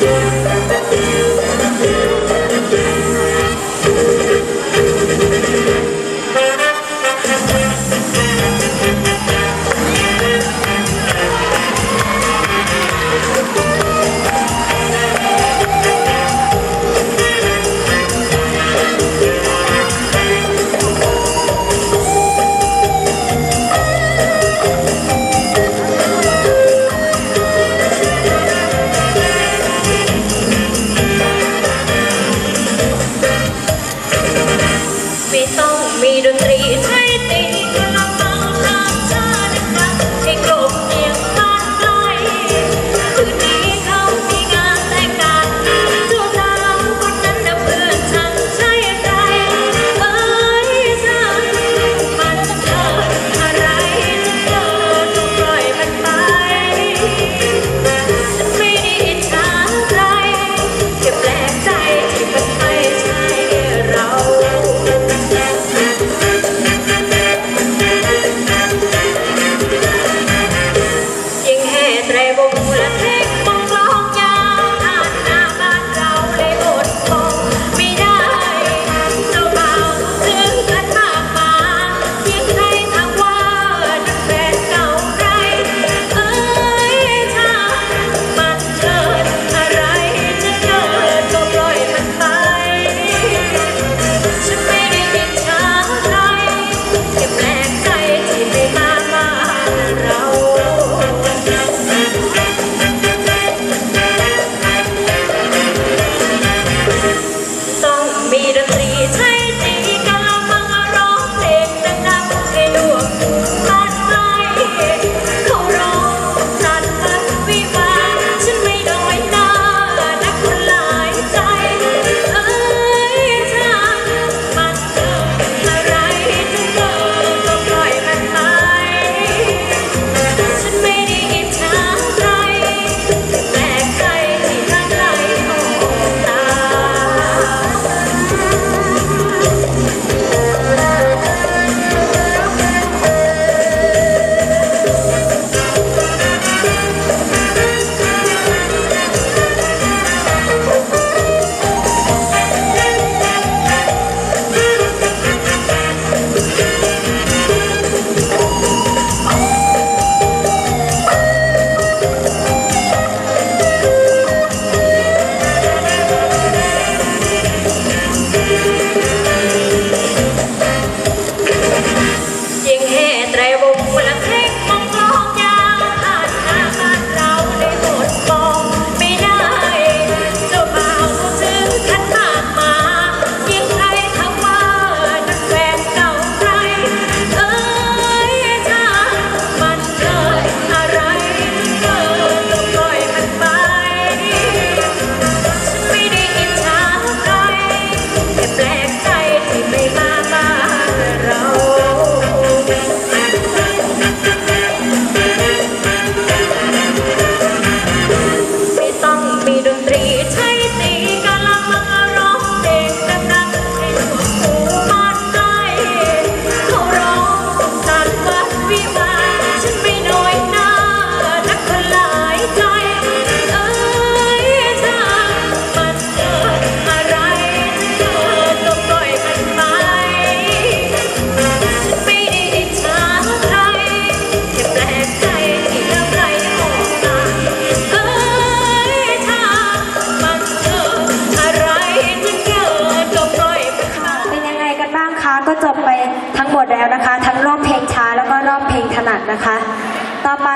Yes. ทั้งหมดแล้วนะคะ ทั้งรอบเพลงช้าแล้วก็รอบเพลงถนัดนะคะ ต่อไป